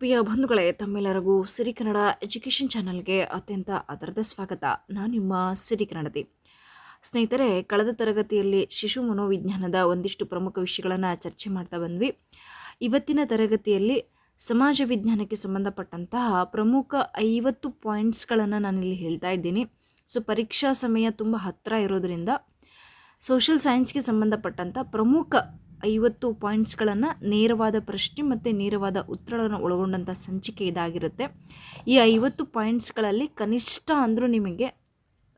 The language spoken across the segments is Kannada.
ಪ್ರಿಯ ಬಂಧುಗಳೇ, ತಮ್ಮೆಲ್ಲರಿಗೂ ಸಿರಿ ಕನ್ನಡ ಎಜುಕೇಷನ್ ಚಾನಲ್ಗೆ ಅತ್ಯಂತ ಅದರದ ಸ್ವಾಗತ. ನಾನು ನಿಮ್ಮ ಸಿರಿ ಕನ್ನಡತಿ ಸ್ನೇಹಿತರೆ, ಕಳೆದ ತರಗತಿಯಲ್ಲಿ ಶಿಶು ಮನೋವಿಜ್ಞಾನದ ಒಂದಿಷ್ಟು ಪ್ರಮುಖ ವಿಷಯಗಳನ್ನು ಚರ್ಚೆ ಮಾಡ್ತಾ ಬಂದ್ವಿ. ಇವತ್ತಿನ ತರಗತಿಯಲ್ಲಿ ಸಮಾಜ ವಿಜ್ಞಾನಕ್ಕೆ ಸಂಬಂಧಪಟ್ಟಂತಹ ಪ್ರಮುಖ ಐವತ್ತು ಪಾಯಿಂಟ್ಸ್ಗಳನ್ನು ನಾನಿಲ್ಲಿ ಹೇಳ್ತಾ ಇದ್ದೀನಿ. ಸೊ, ಪರೀಕ್ಷಾ ಸಮಯ ತುಂಬ ಹತ್ತಿರ ಇರೋದರಿಂದ, ಸೋಷಿಯಲ್ ಸೈನ್ಸ್ಗೆ ಸಂಬಂಧಪಟ್ಟಂಥ ಪ್ರಮುಖ ಐವತ್ತು ಪಾಯಿಂಟ್ಸ್ಗಳನ್ನು ನೇರವಾದ ಪ್ರಶ್ನೆ ಮತ್ತು ನೇರವಾದ ಉತ್ತರಗಳನ್ನು ಒಳಗೊಂಡಂಥ ಸಂಚಿಕೆ ಇದಾಗಿರುತ್ತೆ. ಈ ಐವತ್ತು ಪಾಯಿಂಟ್ಸ್ಗಳಲ್ಲಿ ಕನಿಷ್ಠ ಅಂದರೂ ನಿಮಗೆ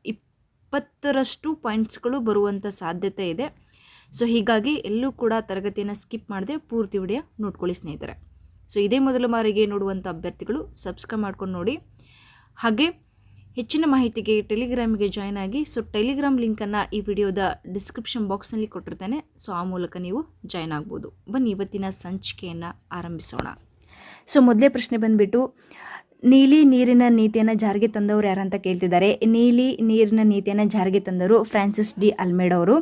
ಇಪ್ಪತ್ತರಷ್ಟು ಪಾಯಿಂಟ್ಸ್ಗಳು ಬರುವಂಥ ಸಾಧ್ಯತೆ ಇದೆ. ಸೊ, ಹೀಗಾಗಿ ಎಲ್ಲೂ ಕೂಡ ತರಗತಿಯನ್ನು ಸ್ಕಿಪ್ ಮಾಡದೆ ಪೂರ್ತಿ ವಿಡಿಯೋ ನೋಡ್ಕೊಳ್ಳಿ ಸ್ನೇಹಿತರೆ. ಸೊ, ಇದೇ ಮೊದಲ ಬಾರಿಗೆ ನೋಡುವಂಥ ಅಭ್ಯರ್ಥಿಗಳು ಸಬ್ಸ್ಕ್ರೈಬ್ ಮಾಡ್ಕೊಂಡು ನೋಡಿ. ಹಾಗೆ ಹೆಚ್ಚಿನ ಮಾಹಿತಿಗೆ ಟೆಲಿಗ್ರಾಮಿಗೆ ಜಾಯ್ನ್ ಆಗಿ, ಸೊ ಟೆಲಿಗ್ರಾಮ್ ಲಿಂಕನ್ನು ಈ ವಿಡಿಯೋದ ಡಿಸ್ಕ್ರಿಪ್ಷನ್ ಬಾಕ್ಸ್ನಲ್ಲಿ ಕೊಟ್ಟಿರ್ತೇನೆ. ಸೊ ಆ ಮೂಲಕ ನೀವು ಜಾಯ್ನ್ ಆಗ್ಬೋದು. ಬನ್ನಿ, ಇವತ್ತಿನ ಸಂಚಿಕೆಯನ್ನು ಆರಂಭಿಸೋಣ. ಸೊ ಮೊದಲೇ ಪ್ರಶ್ನೆ ಬಂದುಬಿಟ್ಟು ನೀಲಿ ನೀರಿನ ನೀತಿಯನ್ನು ಜಾರಿಗೆ ತಂದವರು ಯಾರಂತ ಕೇಳ್ತಿದ್ದಾರೆ. ನೀಲಿ ನೀರಿನ ನೀತಿಯನ್ನು ಜಾರಿಗೆ ತಂದರು ಫ್ರಾನ್ಸಿಸ್ ಡಿ ಅಲ್ಮೇಡ್ ಅವರು.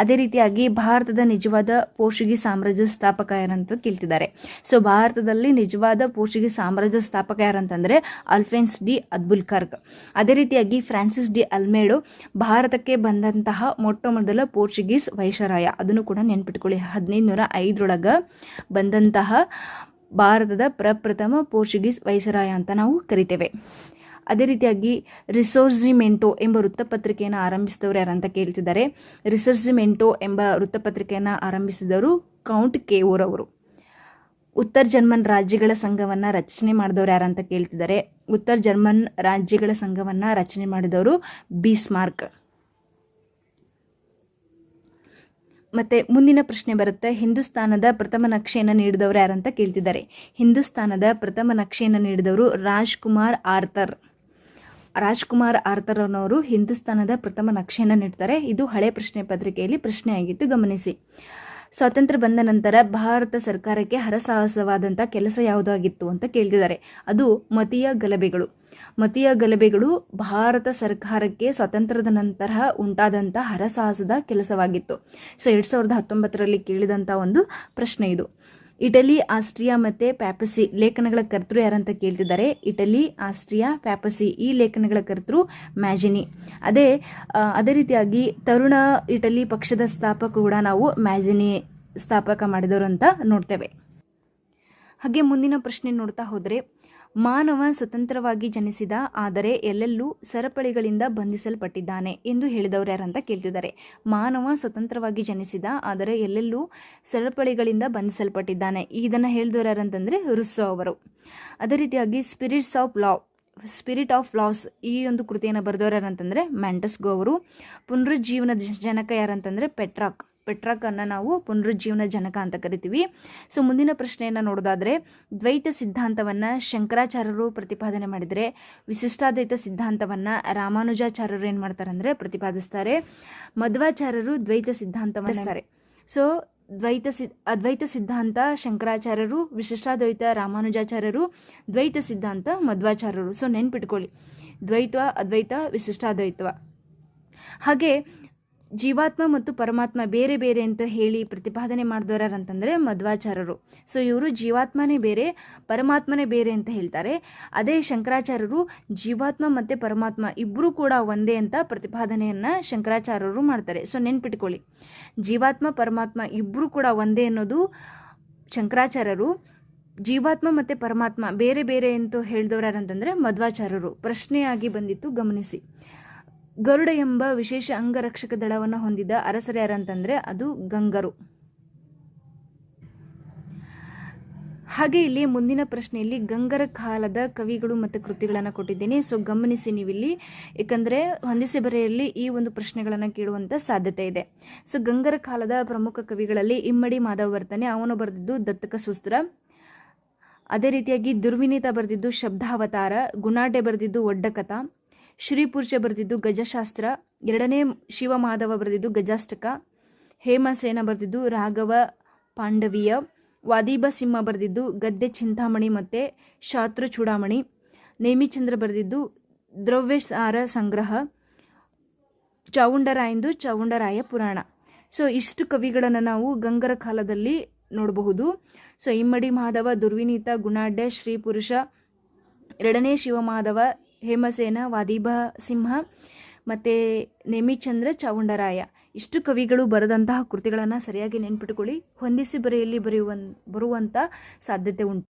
ಅದೇ ರೀತಿಯಾಗಿ ಭಾರತದ ನಿಜವಾದ ಪೋರ್ಚುಗೀಸ್ ಸಾಮ್ರಾಜ್ಯ ಸ್ಥಾಪಕ ಯಾರಂತ ಕೇಳ್ತಿದ್ದಾರೆ. ಸೊ ಭಾರತದಲ್ಲಿ ನಿಜವಾದ ಪೋರ್ಚುಗೀಸ್ ಸಾಮ್ರಾಜ್ಯ ಸ್ಥಾಪಕ ಯಾರಂತಂದರೆ ಅಲ್ಫೆನ್ಸ್ ಡಿ ಅದ್ಬುಲ್ ಕರ್ಗ್ ಅದೇ ರೀತಿಯಾಗಿ ಫ್ರಾನ್ಸಿಸ್ ಡಿ ಅಲ್ಮೇಡು ಭಾರತಕ್ಕೆ ಬಂದಂತಹ ಮೊಟ್ಟ ಮೊದಲ ಪೋರ್ಚುಗೀಸ್ ವೈಶರಾಯ ಅದನ್ನು ಕೂಡ ನೆನ್ಪಿಟ್ಕೊಳ್ಳಿ. ಹದಿನೈದು ನೂರ ಐದರೊಳಗೆ ಬಂದಂತಹ ಭಾರತದ ಪ್ರಪ್ರಥಮ ಪೋರ್ಚುಗೀಸ್ ವೈಸರಾಯ ಅಂತ ನಾವು ಕರಿತೇವೆ. ಅದೇ ರೀತಿಯಾಗಿ ರಿಸೋರ್ಸಿಮೆಂಟೋ ಎಂಬ ವೃತ್ತಪತ್ರಿಕೆಯನ್ನು ಆರಂಭಿಸಿದವರು ಯಾರಂತ ಕೇಳ್ತಿದ್ದಾರೆ. ರಿಸರ್ಸಿಮೆಂಟೋ ಎಂಬ ವೃತ್ತಪತ್ರಿಕೆಯನ್ನು ಆರಂಭಿಸಿದವರು ಕೌಂಟ್ ಕೇವೂರ್ ಅವರು. ಉತ್ತರ ಜರ್ಮನ್ ರಾಜ್ಯಗಳ ಸಂಘವನ್ನು ರಚನೆ ಮಾಡಿದವರು ಯಾರಂತ ಕೇಳ್ತಿದ್ದಾರೆ. ಉತ್ತರ ಜರ್ಮನ್ ರಾಜ್ಯಗಳ ಸಂಘವನ್ನು ರಚನೆ ಮಾಡಿದವರು ಬಿಸ್ಮಾರ್ಕ್. ಮತ್ತೆ ಮುಂದಿನ ಪ್ರಶ್ನೆ ಬರುತ್ತೆ, ಹಿಂದೂಸ್ತಾನದ ಪ್ರಥಮ ನಕ್ಷೆಯನ್ನು ನೀಡಿದವರು ಯಾರಂತ ಕೇಳ್ತಿದ್ದಾರೆ. ಹಿಂದೂಸ್ತಾನದ ಪ್ರಥಮ ನಕ್ಷೆಯನ್ನು ನೀಡಿದವರು ರಾಜ್ಕುಮಾರ್ ಆರ್ಥರ್. ರಾಜ್ಕುಮಾರ್ ಆರ್ಥರ್ ಅನ್ನೋರು ಹಿಂದೂಸ್ತಾನದ ಪ್ರಥಮ ನಕ್ಷೆಯನ್ನು ನೀಡ್ತಾರೆ. ಇದು ಹಳೆ ಪ್ರಶ್ನೆ ಪತ್ರಿಕೆಯಲ್ಲಿ ಪ್ರಶ್ನೆ ಆಗಿತ್ತು ಗಮನಿಸಿ. ಸ್ವಾತಂತ್ರ್ಯ ಬಂದ ನಂತರ ಭಾರತ ಸರ್ಕಾರಕ್ಕೆ ಹರಸಾಹಸವಾದಂಥ ಕೆಲಸ ಯಾವುದಾಗಿತ್ತು ಅಂತ ಕೇಳ್ತಿದ್ದಾರೆ. ಅದು ಮತೀಯ ಗಲಭೆಗಳು. ಮತೀಯ ಗಲಭೆಗಳು ಭಾರತ ಸರ್ಕಾರಕ್ಕೆ ಸ್ವಾತಂತ್ರ್ಯದ ನಂತರ ಉಂಟಾದಂಥ ಹರಸಾಹಸದ ಕೆಲಸವಾಗಿತ್ತು. ಸೊ, ಎರಡು ಸಾವಿರದ ಹತ್ತೊಂಬತ್ತರಲ್ಲಿ ಕೇಳಿದಂಥ ಒಂದು ಪ್ರಶ್ನೆ ಇದು. ಇಟಲಿ, ಆಸ್ಟ್ರಿಯಾ ಮತ್ತು ಪ್ಯಾಪಸಿ ಲೇಖನಗಳ ಕರ್ತೃ ಯಾರಂತ ಕೇಳ್ತಿದ್ದಾರೆ? ಇಟಲಿ, ಆಸ್ಟ್ರಿಯಾ, ಪ್ಯಾಪಸಿ ಈ ಲೇಖನಗಳ ಕರ್ತೃ ಮ್ಯಾಜಿನಿ. ಅದೇ ಅದೇ ರೀತಿಯಾಗಿ ತರುಣ ಇಟಲಿ ಪಕ್ಷದ ಸ್ಥಾಪಕ ಕೂಡ ನಾವು ಮ್ಯಾಜಿನಿ ಸ್ಥಾಪಕ ಮಾಡಿದವರು ಅಂತ ನೋಡ್ತೇವೆ. ಹಾಗೆ ಮುಂದಿನ ಪ್ರಶ್ನೆ ನೋಡ್ತಾ ಹೋದರೆ ಮಾನವ ಸ್ವತಂತ್ರವಾಗಿ ಜನಿಸಿದ, ಆದರೆ ಎಲ್ಲೆಲ್ಲೂ ಸರಪಳಿಗಳಿಂದ ಬಂಧಿಸಲ್ಪಟ್ಟಿದ್ದಾನೆ ಎಂದು ಹೇಳಿದವರು ಯಾರಂತ ಕೇಳ್ತಿದ್ದಾರೆ. ಮಾನವ ಸ್ವತಂತ್ರವಾಗಿ ಜನಿಸಿದ, ಆದರೆ ಎಲ್ಲೆಲ್ಲೂ ಸರಪಳಿಗಳಿಂದ ಬಂಧಿಸಲ್ಪಟ್ಟಿದ್ದಾನೆ. ಇದನ್ನು ಹೇಳಿದವರು ಯಾರಂತಂದರೆ ರುಸ್ಸೋ ಅವರು. ಅದೇ ರೀತಿಯಾಗಿ spirits of law spirit of laws ಈ ಒಂದು ಕೃತಿಯನ್ನು ಬರೆದವರು ಯಾರಂತಂದರೆ ಮ್ಯಾಂಟಸ್ಗೋ ಅವರು. ಪುನರುಜ್ಜೀವನದ ಜನಕ ಯಾರಂತಂದರೆ ಪೆಟ್ರಾಕ್. ಪೆಟ್ರಾಕನ್ನು ನಾವು ಪುನರುಜ್ಜೀವನ ಜನಕ ಅಂತ ಕರಿತೀವಿ. ಸೊ ಮುಂದಿನ ಪ್ರಶ್ನೆಯನ್ನು ನೋಡೋದಾದರೆ ದ್ವೈತ ಸಿದ್ಧಾಂತವನ್ನು ಶಂಕರಾಚಾರ್ಯರು ಪ್ರತಿಪಾದನೆ ಮಾಡಿದರೆ ವಿಶಿಷ್ಟಾದ್ವೈತ ಸಿದ್ಧಾಂತವನ್ನು ರಾಮಾನುಜಾಚಾರ್ಯರು ಏನು ಮಾಡ್ತಾರೆ ಅಂದರೆ ಪ್ರತಿಪಾದಿಸ್ತಾರೆ. ಮಧ್ವಾಚಾರ್ಯರು ದ್ವೈತ ಸಿದ್ಧಾಂತವನ್ನು ಸೊ ದ್ವೈತ ಸಿ ಅದ್ವೈತ ಸಿದ್ಧಾಂತ ಶಂಕರಾಚಾರ್ಯರು ವಿಶಿಷ್ಟಾದ್ವೈತ ರಾಮಾನುಜಾಚಾರ್ಯರು ದ್ವೈತ ಸಿದ್ಧಾಂತ ಮಧ್ವಾಚಾರ್ಯರು. ಸೊ ನೆನ್ಪಿಟ್ಕೊಳ್ಳಿ. ದ್ವೈತ ಅದ್ವೈತ ವಿಶಿಷ್ಟಾದ್ವೈತ ಹಾಗೆ ಜೀವಾತ್ಮ ಮತ್ತು ಪರಮಾತ್ಮ ಬೇರೆ ಬೇರೆ ಅಂತ ಹೇಳಿ ಪ್ರತಿಪಾದನೆ ಅಂತಂದರೆ ಮಧ್ವಾಚಾರ್ಯರು. ಸೊ ಇವರು ಜೀವಾತ್ಮನೇ ಬೇರೆ, ಪರಮಾತ್ಮನೇ ಬೇರೆ ಅಂತ ಹೇಳ್ತಾರೆ. ಅದೇ ಶಂಕರಾಚಾರ್ಯರು ಜೀವಾತ್ಮ ಮತ್ತು ಪರಮಾತ್ಮ ಇಬ್ಬರೂ ಕೂಡ ಒಂದೇ ಅಂತ ಪ್ರತಿಪಾದನೆಯನ್ನು ಶಂಕರಾಚಾರ್ಯರು ಮಾಡ್ತಾರೆ. ಸೊ ನೆನ್ಪಿಟ್ಕೊಳ್ಳಿ. ಜೀವಾತ್ಮ, ಪರಮಾತ್ಮ ಇಬ್ಬರೂ ಕೂಡ ಒಂದೇ ಅನ್ನೋದು ಶಂಕರಾಚಾರ್ಯರು. ಜೀವಾತ್ಮ ಮತ್ತು ಪರಮಾತ್ಮ ಬೇರೆ ಬೇರೆ ಅಂತ ಹೇಳಿದವರಂತಂದರೆ ಮಧ್ವಾಚಾರ್ಯರು. ಪ್ರಶ್ನೆಯಾಗಿ ಬಂದಿತ್ತು, ಗಮನಿಸಿ. ಗರುಡ ಎಂಬ ವಿಶೇಷ ಅಂಗರಕ್ಷಕ ದಳವನ್ನು ಹೊಂದಿದ ಅರಸರು ಯಾರಂತಂದರೆ ಅದು ಗಂಗರು. ಹಾಗೆ ಇಲ್ಲಿ ಮುಂದಿನ ಪ್ರಶ್ನೆಯಲ್ಲಿ ಗಂಗರ ಕಾಲದ ಕವಿಗಳು ಮತ್ತು ಕೃತಿಗಳನ್ನು ಕೊಟ್ಟಿದ್ದೀನಿ. ಸೊ ಗಮನಿಸಿ ನೀವಿಲ್ಲಿ. ಏಕೆಂದರೆ ಹೊಂದಿಸಿ ಬರೆಯಲ್ಲಿ ಈ ಒಂದು ಪ್ರಶ್ನೆಗಳನ್ನು ಕೇಳುವಂಥ ಸಾಧ್ಯತೆ ಇದೆ. ಸೊ ಗಂಗರ ಕಾಲದ ಪ್ರಮುಖ ಕವಿಗಳಲ್ಲಿ ಇಮ್ಮಡಿ ಮಾಧವ ಬರ್ತಾನೆ ಅವನು ಬರೆದಿದ್ದು ದತ್ತಕ ಸುಸ್ತ್ರ. ಅದೇ ರೀತಿಯಾಗಿ ದುರ್ವಿನೀತ ಬರೆದಿದ್ದು ಶಬ್ದಾವತಾರ ಗುಣಾಟೆ ಬರೆದಿದ್ದು ಒಡ್ಡಕಥ. ಶ್ರೀಪುರುಷ ಬರೆದಿದ್ದು ಗಜಶಾಸ್ತ್ರ, ಎರಡನೇ ಶಿವಮಾಧವ ಬರೆದಿದ್ದು ಗಜಾಷ್ಟಕ, ಹೇಮಸೇನ ಬರೆದಿದ್ದು ರಾಘವ ಪಾಂಡವೀಯ ವಾದೀಬ ಸಿಂಹ ಬರೆದಿದ್ದು ಗದ್ದೆ ಚಿಂತಾಮಣಿ ಮತ್ತು ಶಾತ್ರು ಚೂಡಾಮಣಿ, ನೇಮಿಚಂದ್ರ ಬರೆದಿದ್ದು ದ್ರವ್ಯಸಾರ ಸಂಗ್ರಹ ಚಾವುಂಡರಾಯಂದು ಚಾವುಂಡರಾಯ ಪುರಾಣ. ಸೊ, ಇಷ್ಟು ಕವಿಗಳನ್ನು ನಾವು ಗಂಗರ ಕಾಲದಲ್ಲಿ ನೋಡಬಹುದು. ಸೊ, ಇಮ್ಮಡಿ ಮಾಧವ, ದುರ್ವಿನೀತ, ಗುಣಾಢ್ಯ ಶ್ರೀ ಪುರುಷ ಎರಡನೇ ಶಿವಮಾಧವ ಹೇಮಸೇನ ವಾದಿಭ ಸಿಂಹ ಮತ್ತು ನೇಮಿಚಂದ್ರ ಚಾವುಂಡರಾಯ ಇಷ್ಟು ಕವಿಗಳು ಬರೆದಂತಹ ಕೃತಿಗಳನ್ನು ಸರಿಯಾಗಿ ನೆನ್ಪಿಟ್ಕೊಳ್ಳಿ. ಹೊಂದಿಸಿ ಬರೆಯಲ್ಲಿ ಬರೆಯುವ ಬರುವಂಥ ಸಾಧ್ಯತೆ ಉಂಟು.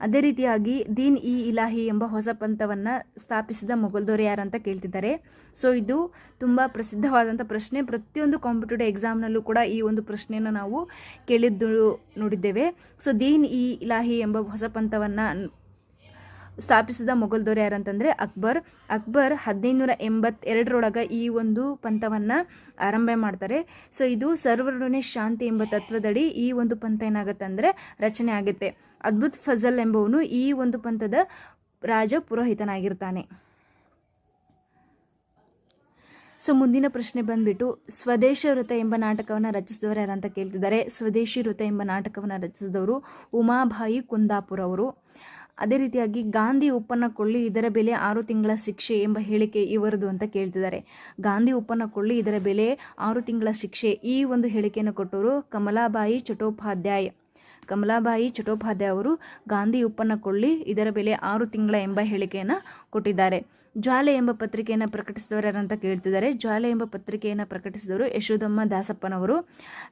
ಅದೇ ರೀತಿಯಾಗಿ ದೀನ್ ಇ ಇಲಾಹಿ ಎಂಬ ಹೊಸ ಪಂಥವನ್ನು ಸ್ಥಾಪಿಸಿದ ಮೊಘಲ್ದವರು ಯಾರಂತ ಕೇಳ್ತಿದ್ದಾರೆ. ಸೊ ಇದು ತುಂಬ ಪ್ರಸಿದ್ಧವಾದಂಥ ಪ್ರಶ್ನೆ. ಪ್ರತಿಯೊಂದು ಕಾಂಪಿಟೇಟಿವ್ ಎಕ್ಸಾಮ್ನಲ್ಲೂ ಕೂಡ ಈ ಒಂದು ಪ್ರಶ್ನೆಯನ್ನು ನಾವು ಕೇಳಿದ್ದು ನೋಡಿದ್ದೇವೆ. ಸೊ ದೀನ್ ಇ ಇಲಾಹಿ ಎಂಬ ಹೊಸ ಪಂಥವನ್ನು ಸ್ಥಾಪಿಸಿದ ಮೊಘಲ್ ದೊರೆ ಯಾರಂತಂದರೆ ಅಕ್ಬರ್. ಅಕ್ಬರ್ ಹದಿನೈದುನೂರ ಎಂಬತ್ತೆರಡರೊಳಗೆ ಈ ಒಂದು ಪಂಥವನ್ನು ಆರಂಭ ಮಾಡ್ತಾರೆ. ಸೊ ಇದು ಸರ್ವರೊಡನೆ ಶಾಂತಿ ಎಂಬ ತತ್ವದಡಿ ಈ ಒಂದು ಪಂಥ ಏನಾಗುತ್ತೆ ಅಂದರೆ ರಚನೆ ಆಗುತ್ತೆ. ಅದ್ಭುತ್ ಫಜಲ್ ಎಂಬವನು ಈ ಒಂದು ಪಂಥದ ರಾಜ ಪುರೋಹಿತನಾಗಿರ್ತಾನೆ. ಸೊ ಮುಂದಿನ ಪ್ರಶ್ನೆ ಬಂದ್ಬಿಟ್ಟು, ಸ್ವದೇಶ ವೃತ ಎಂಬ ನಾಟಕವನ್ನು ರಚಿಸಿದವರು ಯಾರಂತ ಕೇಳ್ತಿದ್ದಾರೆ? ಸ್ವದೇಶಿ ವೃತ ಎಂಬ ನಾಟಕವನ್ನು ರಚಿಸಿದವರು ಉಮಾಭಾಯಿ ಕುಂದಾಪುರ ಅವರು ಅದೇ ರೀತಿಯಾಗಿ ಗಾಂಧಿ ಉಪ್ಪನ್ನ ಕೊಳ್ಳಿ ಇದರ ಬೆಲೆ ಆರು ತಿಂಗಳ ಶಿಕ್ಷೆ ಎಂಬ ಹೇಳಿಕೆ ಇವರದು ಅಂತ ಕೇಳ್ತಿದ್ದಾರೆ. ಗಾಂಧಿ ಉಪ್ಪನ್ನ ಕೊಳ್ಳಿ ಇದರ ಬೆಲೆ ಆರು ತಿಂಗಳ ಶಿಕ್ಷೆ ಈ ಒಂದು ಹೇಳಿಕೆಯನ್ನು ಕೊಟ್ಟವರು ಕಮಲಾಬಾಯಿ ಚಟೋಪಾಧ್ಯಾಯ. ಕಮಲಾಬಾಯಿ ಚಟೋಪಾಧ್ಯಾಯ ಅವರು ಗಾಂಧಿ ಉಪ್ಪನ್ನ ಕೊಳ್ಳಿ ಇದರ ಬೆಲೆ ಆರು ತಿಂಗಳ ಎಂಬ ಹೇಳಿಕೆಯನ್ನು ಕೊಟ್ಟಿದ್ದಾರೆ. ಜ್ವಾಲೆ ಎಂಬ ಪತ್ರಿಕೆಯನ್ನು ಪ್ರಕಟಿಸಿದವರು ಯಾರಂತ ಕೇಳ್ತಿದ್ದಾರೆ. ಜ್ವಾಲೆ ಎಂಬ ಪತ್ರಿಕೆಯನ್ನು ಪ್ರಕಟಿಸಿದವರು ಯಶೋಧಮ್ಮ ದಾಸಪ್ಪನವರು.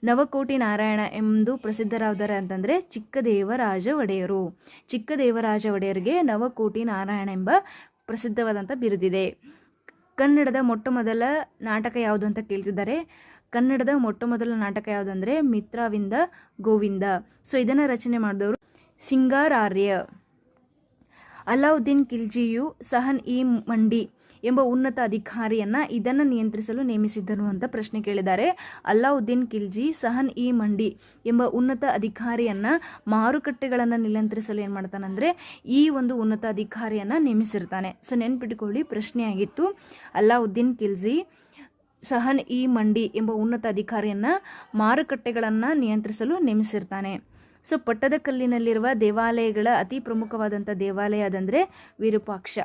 ನವಕೋಟಿ ನಾರಾಯಣ ಎಂದು ಪ್ರಸಿದ್ಧರಾದರೆ ಅಂತಂದರೆ ಚಿಕ್ಕದೇವರಾಜ ಒಡೆಯರು. ಚಿಕ್ಕದೇವರಾಜ ಒಡೆಯರಿಗೆ ನವಕೋಟಿ ನಾರಾಯಣ ಎಂಬ ಪ್ರಸಿದ್ಧವಾದಂಥ ಬಿರುದಿದೆ. ಕನ್ನಡದ ಮೊಟ್ಟ ಮೊದಲ ನಾಟಕ ಯಾವುದು ಅಂತ ಕೇಳ್ತಿದ್ದಾರೆ. ಕನ್ನಡದ ಮೊಟ್ಟ ಮೊದಲ ನಾಟಕ ಯಾವುದಂದರೆ ಮಿತ್ರಾವಿಂದ ಗೋವಿಂದ. ಸೊ ಇದನ್ನು ರಚನೆ ಮಾಡಿದವರು ಸಿಂಗಾರಾರ್ಯ. ಅಲಾವುದ್ದೀನ್ ಖಿಲ್ಜಿಯು ಸಹನ್ ಇ ಮಂಡಿ ಎಂಬ ಉನ್ನತ ಅಧಿಕಾರಿಯನ್ನ ಇದನ್ನು ನಿಯಂತ್ರಿಸಲು ನೇಮಿಸಿದ್ದನು ಅಂತ ಪ್ರಶ್ನೆ ಕೇಳಿದ್ದಾರೆ. ಅಲ್ಲಾವುದ್ದೀನ್ ಖಿಲ್ಜಿ ಸಹನ್ ಇ ಮಂಡಿ ಎಂಬ ಉನ್ನತ ಅಧಿಕಾರಿಯನ್ನ ಮಾರುಕಟ್ಟೆಗಳನ್ನು ನಿಯಂತ್ರಿಸಲು ಏನು ಮಾಡ್ತಾನಂದ್ರೆ ಈ ಒಂದು ಉನ್ನತ ಅಧಿಕಾರಿಯನ್ನ ನೇಮಿಸಿರ್ತಾನೆ. ಸೊ ನೆನ್ಪಿಟ್ಕೊಳ್ಳಿ ಪ್ರಶ್ನೆ ಆಗಿತ್ತು ಅಲ್ಲಾವುದ್ದೀನ್ ಖಿಲ್ಜಿ ಸಹನ್ ಇ ಮಂಡಿ ಎಂಬ ಉನ್ನತ ಅಧಿಕಾರಿಯನ್ನ ಮಾರುಕಟ್ಟೆಗಳನ್ನು ನಿಯಂತ್ರಿಸಲು ನೇಮಿಸಿರ್ತಾನೆ. ಸೊ ಪಟ್ಟದಕಲ್ಲಿನಲ್ಲಿರುವ ದೇವಾಲಯಗಳ ಅತಿ ಪ್ರಮುಖವಾದಂಥ ದೇವಾಲಯ ಅದಂದರೆ ವಿರೂಪಾಕ್ಷ.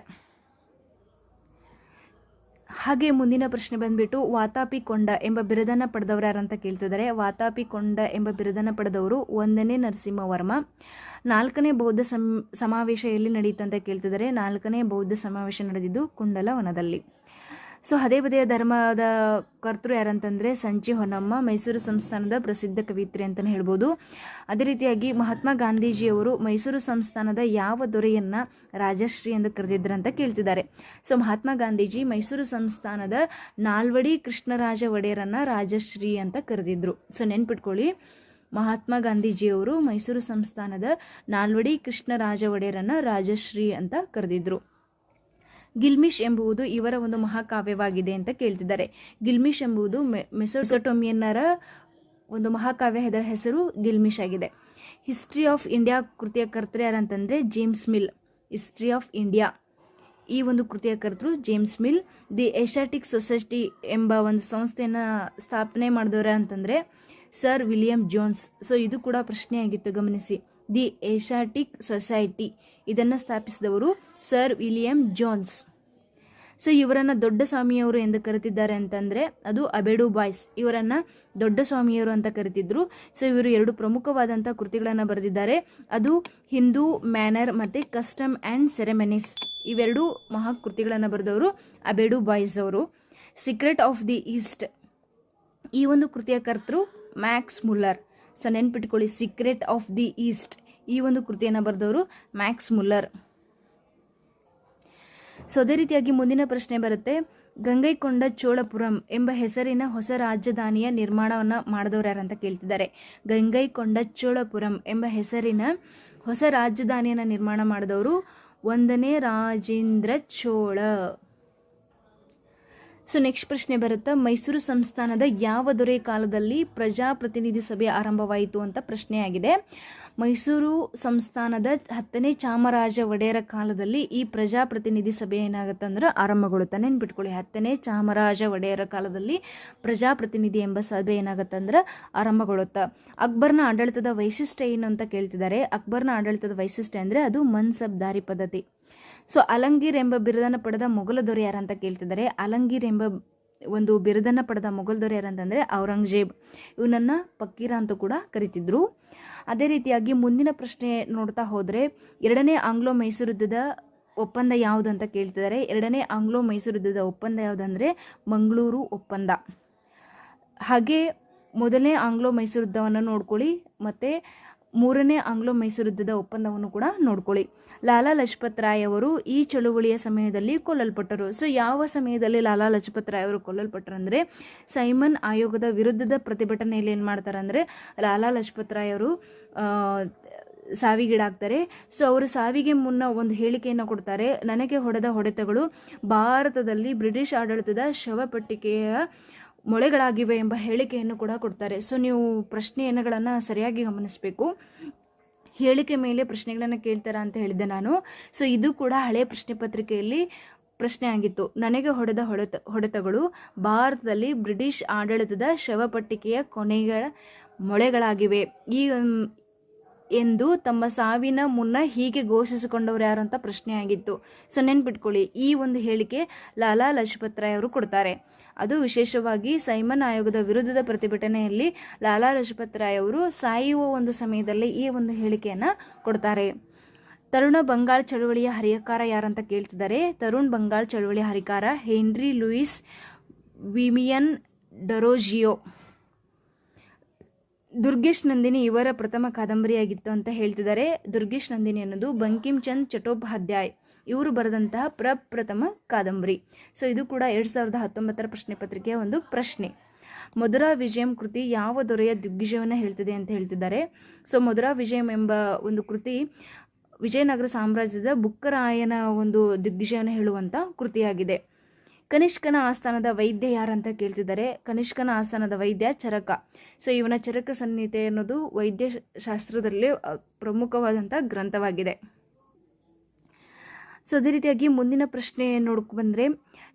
ಹಾಗೆ ಮುಂದಿನ ಪ್ರಶ್ನೆ ಬಂದ್ಬಿಟ್ಟು ವಾತಾಪಿ ಕೊಂಡ ಎಂಬ ಬಿರುದನ್ನು ಪಡೆದವರು ಯಾರಂತ ಕೇಳ್ತಿದ್ದಾರೆ. ವಾತಾಪಿ ಕೊಂಡ ಎಂಬ ಬಿರುದನ್ನು ಪಡೆದವರು ಒಂದನೇ ನರಸಿಂಹವರ್ಮ. ನಾಲ್ಕನೇ ಬೌದ್ಧ ಸಮಾವೇಶ ಎಲ್ಲಿ ನಡೆಯಿತು ಅಂತ ಕೇಳ್ತಿದ್ದಾರೆ. ನಾಲ್ಕನೇ ಬೌದ್ಧ ಸಮಾವೇಶ ನಡೆದಿದ್ದು ಕುಂಡಲವನದಲ್ಲಿ. ಸೊ ಹದೇ ಬದೆಯ ಧರ್ಮದ ಕರ್ತೃ ಯಾರಂತಂದರೆ ಸಂಚಿ ಹೊನ್ನಮ್ಮ, ಮೈಸೂರು ಸಂಸ್ಥಾನದ ಪ್ರಸಿದ್ಧ ಕವಿತ್ರಿ ಅಂತಲೇ ಹೇಳ್ಬೋದು. ಅದೇ ರೀತಿಯಾಗಿ ಮಹಾತ್ಮ ಗಾಂಧೀಜಿಯವರು ಮೈಸೂರು ಸಂಸ್ಥಾನದ ಯಾವ ದೊರೆಯನ್ನ ರಾಜಶ್ರೀ ಎಂದು ಕರೆದಿದ್ರು ಅಂತ ಕೇಳ್ತಿದ್ದಾರೆ. ಸೊ ಮಹಾತ್ಮ ಗಾಂಧೀಜಿ ಮೈಸೂರು ಸಂಸ್ಥಾನದ ನಾಲ್ವಡಿ ಕೃಷ್ಣರಾಜ ಒಡೆಯರನ್ನು ರಾಜಶ್ರೀ ಅಂತ ಕರೆದಿದ್ರು. ಸೊ ನೆನ್ಪಿಟ್ಕೊಳ್ಳಿ, ಮಹಾತ್ಮ ಗಾಂಧೀಜಿಯವರು ಮೈಸೂರು ಸಂಸ್ಥಾನದ ನಾಲ್ವಡಿ ಕೃಷ್ಣರಾಜ ಒಡೆಯರನ್ನು ರಾಜಶ್ರೀ ಅಂತ ಕರೆದಿದ್ರು. ಗಿಲ್ಮಿಶ್ ಎಂಬುವುದು ಇವರ ಒಂದು ಮಹಾಕಾವ್ಯವಾಗಿದೆ ಅಂತ ಕೇಳ್ತಿದ್ದಾರೆ. ಗಿಲ್ಮಿಶ್ ಎಂಬುದು ಮೆಸೊಟೊಮಿಯನ್ನರ ಒಂದು ಮಹಾಕಾವ್ಯದ ಹೆಸರು ಗಿಲ್ಮಿಶ್ ಆಗಿದೆ. ಹಿಸ್ಟ್ರಿ ಆಫ್ ಇಂಡಿಯಾ ಕೃತಿಯ ಕರ್ತೃ ಯಾರಂತಂದರೆ James Mill. History of India. ಈ ಒಂದು ಕೃತಿಯ ಕರ್ತರು James Mill. The Asiatic Society ಎಂಬ ಒಂದು ಸಂಸ್ಥೆಯನ್ನು ಸ್ಥಾಪನೆ ಮಾಡಿದವರ ಅಂತಂದರೆ ಸರ್ ವಿಲಿಯಂ ಜೋನ್ಸ್. ಸೊ ಇದು ಕೂಡ ಪ್ರಶ್ನೆಯಾಗಿತ್ತು, ಗಮನಿಸಿ. The Asiatic society. ಇದನ್ನು ಸ್ಥಾಪಿಸಿದವರು ಸರ್ ವಿಲಿಯಂ ಜೋನ್ಸ್. ಸೊ, ಇವರನ್ನು ದೊಡ್ಡ ಸ್ವಾಮಿಯವರು ಎಂದು ಕರೆತಿದ್ದಾರೆ ಅಂತಂದರೆ ಅದು ಅಬೆಡು ಬಾಯ್ಸ್. ಇವರನ್ನು ದೊಡ್ಡ ಸ್ವಾಮಿಯವರು ಅಂತ ಕರಿತಿದ್ರು. ಸೊ, ಇವರು ಎರಡು ಪ್ರಮುಖವಾದಂಥ ಕೃತಿಗಳನ್ನು ಬರೆದಿದ್ದಾರೆ. ಅದು ಹಿಂದೂ ಮ್ಯಾನರ್ ಮತ್ತು ಕಸ್ಟಮ್ ಆ್ಯಂಡ್ ಸೆರೆಮನೀಸ್. ಇವೆರಡು ಮಹಾಕೃತಿಗಳನ್ನು ಬರೆದವರು ಅಬೆಡು ಬಾಯ್ಸ್ ಅವರು. Secret of the East. ಈ ಒಂದು ಕೃತಿಯ ಕರ್ತರು ಮ್ಯಾಕ್ಸ್ ಮುಲ್ಲರ್. ಸೊ ನೆನ್ಪಿಟ್ಕೊಳ್ಳಿ ಸೀಕ್ರೆಟ್ ಆಫ್ ದಿ ಈಸ್ಟ್ ಈ ಒಂದು ಕೃತಿಯನ್ನು ಬರೆದವರು ಮ್ಯಾಕ್ಸ್ ಮುಲ್ಲರ್ ಸೊ ಅದೇ ರೀತಿಯಾಗಿ ಮುಂದಿನ ಪ್ರಶ್ನೆ ಬರುತ್ತೆ. ಗಂಗೈಕೊಂಡ ಚೋಳಪುರಂ ಎಂಬ ಹೆಸರಿನ ಹೊಸ ರಾಜಧಾನಿಯ ನಿರ್ಮಾಣವನ್ನು ಮಾಡಿದವರು ಯಾರಂತ ಕೇಳ್ತಿದ್ದಾರೆ. ಗಂಗೈಕೊಂಡ ಚೋಳಪುರಂ ಎಂಬ ಹೆಸರಿನ ಹೊಸ ರಾಜಧಾನಿಯನ್ನು ನಿರ್ಮಾಣ ಮಾಡಿದವರು ಒಂದನೇ ರಾಜೇಂದ್ರ ಚೋಳ. ಸೊ ನೆಕ್ಸ್ಟ್ ಪ್ರಶ್ನೆ ಬರುತ್ತೆ, ಮೈಸೂರು ಸಂಸ್ಥಾನದ ಯಾವ ದೊರೆ ಕಾಲದಲ್ಲಿ ಪ್ರಜಾಪ್ರತಿನಿಧಿ ಸಭೆ ಆರಂಭವಾಯಿತು ಅಂತ ಪ್ರಶ್ನೆಯಾಗಿದೆ ಮೈಸೂರು ಸಂಸ್ಥಾನದ ಹತ್ತನೇ ಚಾಮರಾಜ ಒಡೆಯರ ಕಾಲದಲ್ಲಿ ಈ ಪ್ರಜಾಪ್ರತಿನಿಧಿ ಸಭೆ ಏನಾಗುತ್ತೆ ಅಂದ್ರೆ ಆರಂಭಗೊಳ್ಳುತ್ತೆ. ನೆನ್ಪಿಟ್ಕೊಳ್ಳಿ, ಹತ್ತನೇ ಚಾಮರಾಜ ಒಡೆಯರ ಕಾಲದಲ್ಲಿ ಪ್ರಜಾಪ್ರತಿನಿಧಿ ಎಂಬ ಸಭೆ ಏನಾಗುತ್ತೆ ಅಂದ್ರೆ ಆರಂಭಗೊಳ್ಳುತ್ತೆ. ಅಕ್ಬರ್ನ ಆಡಳಿತದ ವೈಶಿಷ್ಟ್ಯ ಏನು ಅಂತ ಕೇಳ್ತಿದ್ದಾರೆ. ಅಕ್ಬರ್ನ ಆಡಳಿತದ ವೈಶಿಷ್ಟ್ಯ ಅಂದರೆ ಅದು ಮನ್ಸಬ್ದಾರಿ ಪದ್ಧತಿ. ಸೊ ಅಲಂಗೀರ್ ಎಂಬ ಬಿರುದನ್ನು ಪಡೆದ ಮೊಘಲ ದೊರೆ ಯಾರಂತ ಕೇಳ್ತಿದ್ದಾರೆ? ಅಲಂಗೀರ್ ಎಂಬ ಒಂದು ಬಿರುದನ್ನು ಪಡೆದ ಮೊಘಲ್ ದೊರೆ ಯಾರಂತಂದರೆ ಔರಂಗಜೇಬ್. ಇವನನ್ನು ಪಕ್ಕೀರ ಅಂತ ಕೂಡ ಕರಿತಿದ್ರು. ಅದೇ ರೀತಿಯಾಗಿ ಮುಂದಿನ ಪ್ರಶ್ನೆ ನೋಡ್ತಾ ಹೋದರೆ, ಎರಡನೇ ಆಂಗ್ಲೋ ಮೈಸೂರು ಯುದ್ಧದ ಒಪ್ಪಂದ ಯಾವುದು ಅಂತ ಕೇಳ್ತಿದ್ದಾರೆ? ಎರಡನೇ ಆಂಗ್ಲೋ ಮೈಸೂರು ಯುದ್ಧದ ಒಪ್ಪಂದ ಯಾವುದಂದರೆ ಮಂಗಳೂರು ಒಪ್ಪಂದ. ಹಾಗೆ ಮೊದಲನೇ ಆಂಗ್ಲೋ ಮೈಸೂರು ಯುದ್ಧವನ್ನು ನೋಡ್ಕೊಳ್ಳಿ. ಮತ್ತು ಮೂರನೇ ಆಂಗ್ಲೋ ಮೈಸೂರು ಯುದ್ಧದ ಒಪ್ಪಂದವನ್ನು ಕೂಡ ನೋಡ್ಕೊಳ್ಳಿ. ಲಾಲಾ ಲಜಪತ್ ರಾಯ್ ಅವರು ಈ ಚಳುವಳಿಯ ಸಮಯದಲ್ಲಿ ಕೊಲ್ಲಲ್ಪಟ್ಟರು. ಸೊ ಯಾವ ಸಮಯದಲ್ಲಿ ಲಾಲಾ ಲಜಪತ್ ರಾಯ್ ಅವರು ಕೊಲ್ಲಲ್ಪಟ್ಟರು ಸೈಮನ್ ಆಯೋಗದ ವಿರುದ್ಧದ ಪ್ರತಿಭಟನೆಯಲ್ಲಿ ಏನು ಮಾಡ್ತಾರೆ ಅಂದರೆ ಲಾಲಾ ಲಜಪತ್ ರಾಯ್ ಅವರು ಸಾವಿಗೀಡಾಗ್ತಾರೆ. ಸೊ ಅವರು ಸಾವಿಗೆ ಮುನ್ನ ಒಂದು ಹೇಳಿಕೆಯನ್ನು ಕೊಡ್ತಾರೆ. ನನಗೆ ಹೊಡೆದ ಹೊಡೆತಗಳು, ಭಾರತದಲ್ಲಿ ಬ್ರಿಟಿಷ್ ಆಡಳಿತದ ಶವಪಟ್ಟಿಕೆಯ ಮೊಳೆಗಳಾಗಿವೆ ಎಂಬ ಹೇಳಿಕೆಯನ್ನು ಕೂಡ ಕೊಡ್ತಾರೆ. ಸೊ ನೀವು ಪ್ರಶ್ನೆಯನ್ನುಗಳನ್ನು ಸರಿಯಾಗಿ ಗಮನಿಸಬೇಕು. ಹೇಳಿಕೆ ಮೇಲೆ ಪ್ರಶ್ನೆಗಳನ್ನು ಕೇಳ್ತಾರಾ ಅಂತ ಹೇಳಿದ್ದೆ ನಾನು. ಸೊ ಇದು ಕೂಡ ಹಳೆ ಪ್ರಶ್ನೆ ಪತ್ರಿಕೆಯಲ್ಲಿ ಪ್ರಶ್ನೆ ಆಗಿತ್ತು. ನನಗೆ ಹೊಡೆದ ಹೊಡೆತ, ಹೊಡೆತಗಳು ಭಾರತದಲ್ಲಿ ಬ್ರಿಟಿಷ್ ಆಡಳಿತದ ಶವಪಟ್ಟಿಕೆಯ ಕೊನೆಗಳ ಮೊಳೆಗಳಾಗಿವೆ. ಈ ಎಂದು ತಮ್ಮ ಸಾವಿನ ಮುನ್ನ ಹೀಗೆ ಘೋಷಿಸಿಕೊಂಡವರು ಯಾರು ಅಂತ ಪ್ರಶ್ನೆ ಆಗಿತ್ತು. ಸೊ, ನೆನ್ಪಿಟ್ಕೊಳ್ಳಿ, ಈ ಒಂದು ಹೇಳಿಕೆ ಲಾಲಾ ಲಜಪತ್ ರಾಯ್ ಅವರು ಕೊಡ್ತಾರೆ. ಅದು ವಿಶೇಷವಾಗಿ ಸೈಮನ್ ಆಯೋಗದ ವಿರುದ್ಧದ ಪ್ರತಿಭಟನೆಯಲ್ಲಿ ಲಾಲಾ ಲಜಪತ್ ರಾಯ್ ಅವರು ಸಾಯುವ ಒಂದು ಸಮಯದಲ್ಲಿ ಈ ಒಂದು ಹೇಳಿಕೆಯನ್ನು ಕೊಡ್ತಾರೆ. ತರುಣ ಬಂಗಾಳ್ ಚಳುವಳಿಯ ಹರಿಕಾರ ಯಾರಂತ ಕೇಳ್ತಿದ್ದಾರೆ. ತರುಣ್ ಬಂಗಾಳ್ ಚಳುವಳಿಯ ಹರಿಕಾರ Henry Louis Vivian Derozio. Durgesh Nandini ಇವರ ಪ್ರಥಮ ಕಾದಂಬರಿಯಾಗಿತ್ತು ಅಂತ ಹೇಳ್ತಿದ್ದಾರೆ. ದುರ್ಗೇಶ್ ನಂದಿನಿ ಅನ್ನೋದು ಬಂಕಿಂ ಚಂದ್ ಚಟೋಪಾಧ್ಯಾಯ್ ಇವರು ಬರೆದಂತಹ ಪ್ರಪ್ರಥಮ ಕಾದಂಬರಿ. ಸೊ ಇದು ಕೂಡ ಎರಡು ಸಾವಿರದ ಹತ್ತೊಂಬತ್ತರ ಪ್ರಶ್ನೆ ಪತ್ರಿಕೆಯ ಒಂದು ಪ್ರಶ್ನೆ. ಮಧುರಾ ವಿಜಯಂ ಕೃತಿ ಯಾವ ದೊರೆಯ ದಿಗ್ವಿಜಯವನ್ನು ಹೇಳ್ತಿದೆ ಅಂತ ಹೇಳ್ತಿದ್ದಾರೆ. ಸೊ ಮಧುರಾ ವಿಜಯಂ ಎಂಬ ಒಂದು ಕೃತಿ ವಿಜಯನಗರ ಸಾಮ್ರಾಜ್ಯದ ಬುಕ್ಕರಾಯನ ಒಂದು ದಿಗ್ವಿಜಯವನ್ನು ಹೇಳುವಂಥ ಕೃತಿಯಾಗಿದೆ. ಕನಿಷ್ಕನ ಆಸ್ಥಾನದ ವೈದ್ಯ ಯಾರಂತ ಕೇಳ್ತಿದ್ದಾರೆ. ಕನಿಷ್ಕನ ಆಸ್ಥಾನದ ವೈದ್ಯ ಚರಕ. ಸೊ ಇವನ ಚರಕ ಸಂಹಿತೆ ಅನ್ನೋದು ವೈದ್ಯ ಶಾಸ್ತ್ರದಲ್ಲಿ ಪ್ರಮುಖವಾದಂಥ ಗ್ರಂಥವಾಗಿದೆ. ಸೊ ಅದೇ ರೀತಿಯಾಗಿ ಮುಂದಿನ ಪ್ರಶ್ನೆ ನೋಡಕ್ ಬಂದರೆ,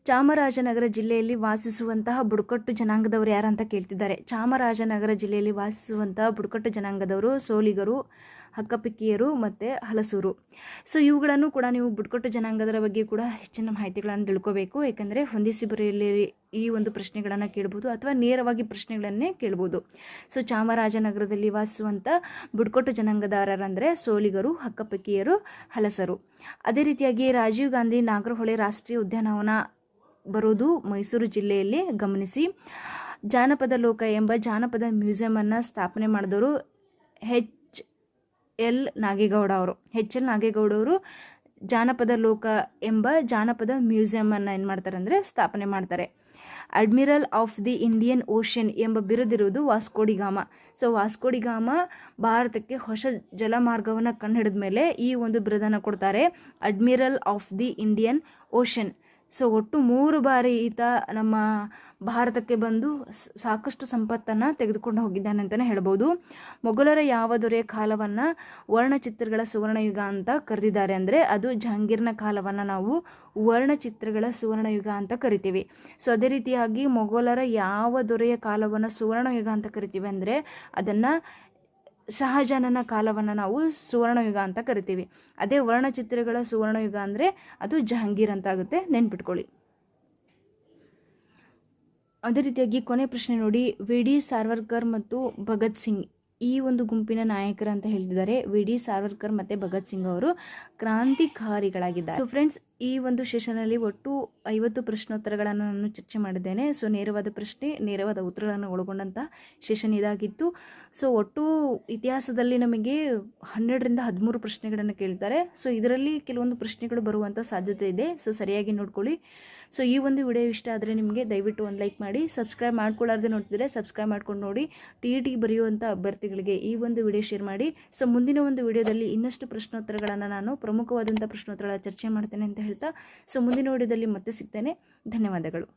ಚಾಮರಾಜನಗರ ಜಿಲ್ಲೆಯಲ್ಲಿ ವಾಸಿಸುವಂತಹ ಬುಡಕಟ್ಟು ಜನಾಂಗದವರು ಯಾರಂತ ಕೇಳ್ತಿದ್ದಾರೆ. ಚಾಮರಾಜನಗರ ಜಿಲ್ಲೆಯಲ್ಲಿ ವಾಸಿಸುವಂತಹ ಬುಡಕಟ್ಟು ಜನಾಂಗದವರು ಸೋಲಿಗರು ಹಕ್ಕಪಿಕ್ಕಿಯರು ಮತ್ತು ಹಲಸೂರು. ಸೊ ಇವುಗಳನ್ನು ಕೂಡ ನೀವು ಬುಡಕಟ್ಟು ಜನಾಂಗದರ ಬಗ್ಗೆ ಕೂಡ ಹೆಚ್ಚಿನ ಮಾಹಿತಿಗಳನ್ನು ತಿಳ್ಕೋಬೇಕು. ಏಕೆಂದರೆ ಹೊಂದಿಸಿ ಬರೆಯಲ್ಲಿ ಈ ಒಂದು ಪ್ರಶ್ನೆಗಳನ್ನು ಕೇಳ್ಬೋದು ಅಥವಾ ನೇರವಾಗಿ ಪ್ರಶ್ನೆಗಳನ್ನೇ ಕೇಳ್ಬೋದು. ಸೊ ಚಾಮರಾಜನಗರದಲ್ಲಿ ವಾಸಿಸುವಂಥ ಬುಡ್ಕೊಟ್ಟು ಜನಾಂಗದಾರರಂದರೆ ಸೋಲಿಗರು ಹಕ್ಕಪಕ್ಕಿಯರು ಹಲಸರು. ಅದೇ ರೀತಿಯಾಗಿ ರಾಜೀವ್ ಗಾಂಧಿ ನಾಗರಹೊಳೆ ರಾಷ್ಟ್ರೀಯ ಉದ್ಯಾನವನ ಬರೋದು ಮೈಸೂರು ಜಿಲ್ಲೆಯಲ್ಲಿ ಗಮನಿಸಿ. ಜಾನಪದ ಲೋಕ ಎಂಬ ಜಾನಪದ ಮ್ಯೂಸಿಯಮನ್ನು ಸ್ಥಾಪನೆ ಮಾಡಿದವರು ಹೆಚ್. ಎಲ್ ನಾಗೇಗೌಡ ಅವರು, ಎಚ್ ಎಲ್ ನಾಗೇಗೌಡ ಅವರು ಜಾನಪದ ಲೋಕ ಎಂಬ ಜಾನಪದ ಮ್ಯೂಸಿಯಮನ್ನು ಏನು ಮಾಡ್ತಾರೆ ಅಂದರೆ ಸ್ಥಾಪನೆ ಮಾಡ್ತಾರೆ. Admiral of the Indian Ocean ಎಂಬ ಬಿರುದಿರುವುದು ವಾಸ್ಕೋಡಿಗಾಮ. ಸೊ ವಾಸ್ಕೋಡಿಗಾಮ ಭಾರತಕ್ಕೆ ಹೊಸ ಜಲಮಾರ್ಗವನ್ನು ಕಂಡುಹಿಡಿದ ಮೇಲೆ ಈ ಒಂದು ಬಿರುದನ್ನು ಕೊಡ್ತಾರೆ admiral of the Indian Ocean. So ಒಟ್ಟು ಮೂರು ಬಾರಿ ಈತ ನಮ್ಮ ಭಾರತಕ್ಕೆ ಬಂದು ಸಾಕಷ್ಟು ಸಂಪತ್ತನ್ನು ತೆಗೆದುಕೊಂಡು ಹೋಗಿದ್ದಾನೆ ಅಂತಲೇ ಹೇಳ್ಬೋದು. ಮೊಘಲರ ಯಾವ ದೊರೆಯ ಕಾಲವನ್ನು ವರ್ಣಚಿತ್ರಗಳ ಸುವರ್ಣಯುಗ ಅಂತ ಕರೆದಿದ್ದಾರೆ ಅಂದರೆ ಅದು ಜಹಾಂಗೀರ್ನ ಕಾಲವನ್ನು ನಾವು ವರ್ಣಚಿತ್ರಗಳ ಸುವರ್ಣಯುಗ ಅಂತ ಕರಿತೀವಿ. ಸೊ ಅದೇ ರೀತಿಯಾಗಿ ಮೊಘಲರ ಯಾವ ದೊರೆಯ ಕಾಲವನ್ನು ಸುವರ್ಣಯುಗ ಅಂತ ಕರಿತೀವಿ ಅಂದರೆ ಅದನ್ನು ಶಹಜಾನನ ಕಾಲವನ್ನು ನಾವು ಸುವರ್ಣಯುಗ ಅಂತ ಕರಿತೀವಿ. ಅದೇ ವರ್ಣಚಿತ್ರಗಳ ಸುವರ್ಣಯುಗ ಅಂದರೆ ಅದು ಜಹಾಂಗೀರ್ ಅಂತ ಆಗುತ್ತೆ. ನೆನ್ಪಿಟ್ಕೊಳ್ಳಿ. ಅದೇ ರೀತಿಯಾಗಿ ಕೊನೆ ಪ್ರಶ್ನೆ ನೋಡಿ, ವಿ ಡಿ ಸಾರ್ವರ್ಕರ್ ಮತ್ತು ಭಗತ್ ಸಿಂಗ್. ಈ ಒಂದು ಗುಂಪಿನ ನಾಯಕರು ಅಂತ ಹೇಳ್ತಿದ್ದಾರೆ ವಿ ಡಿ ಸಾರ್ವರ್ಕರ್ ಮತ್ತು ಭಗತ್ ಸಿಂಗ್ ಅವರು ಕ್ರಾಂತಿಕಾರಿಗಳಾಗಿದ್ದಾರೆ. ಸೊ ಫ್ರೆಂಡ್ಸ್ ಈ ಒಂದು ಸೆಷನಲ್ಲಿ ಒಟ್ಟು ಐವತ್ತು ಪ್ರಶ್ನೋತ್ತರಗಳನ್ನು ನಾನು ಚರ್ಚೆ ಮಾಡಿದ್ದೇನೆ. ಸೊ ನೇರವಾದ ಪ್ರಶ್ನೆ, ನೇರವಾದ ಉತ್ತರಗಳನ್ನು ಒಳಗೊಂಡಂಥ ಸೆಷನ್ ಇದಾಗಿತ್ತು. ಸೊ ಒಟ್ಟು ಇತಿಹಾಸದಲ್ಲಿ ನಮಗೆ ಹನ್ನೆರಡರಿಂದ ಹದಿಮೂರು ಪ್ರಶ್ನೆಗಳನ್ನು ಕೇಳ್ತಾರೆ. ಸೊ ಇದರಲ್ಲಿ ಕೆಲವೊಂದು ಪ್ರಶ್ನೆಗಳು ಬರುವಂಥ ಸಾಧ್ಯತೆ ಇದೆ. ಸೊ ಸರಿಯಾಗಿ ನೋಡ್ಕೊಳ್ಳಿ. ಸೊ ಈ ಒಂದು ವಿಡಿಯೋ ಇಷ್ಟ ಆದರೆ ನಿಮಗೆ ದಯವಿಟ್ಟು ಒಂದು ಲೈಕ್ ಮಾಡಿ ಸಬ್ಸ್ಕ್ರೈಬ್ ಮಾಡ್ಕೊಳ್ಳಾರ್ದೆ ನೋಡ್ತಿದ್ರೆ ಸಬ್ಸ್ಕ್ರೈಬ್ ಮಾಡ್ಕೊಂಡು ನೋಡಿ ಟಿ ಇ ಟಿ ಬರೆಯುವಂಥ ಅಭ್ಯರ್ಥಿಗಳಿಗೆ ಈ ಒಂದು ವಿಡಿಯೋ ಶೇರ್ ಮಾಡಿ. ಸೊ ಮುಂದಿನ ಒಂದು ವಿಡಿಯೋದಲ್ಲಿ ಇನ್ನಷ್ಟು ಪ್ರಶ್ನೋತ್ತರಗಳನ್ನು ನಾನು ಪ್ರಮುಖವಾದಂಥ ಪ್ರಶ್ನೋತ್ತರಗಳ ಚರ್ಚೆ ಮಾಡ್ತೇನೆ ಅಂತ ಹೇಳ್ತಾ ಸೊ ಮುಂದಿನ ವಿಡಿಯೋದಲ್ಲಿ ಮತ್ತೆ ಸಿಗ್ತೇನೆ. ಧನ್ಯವಾದಗಳು.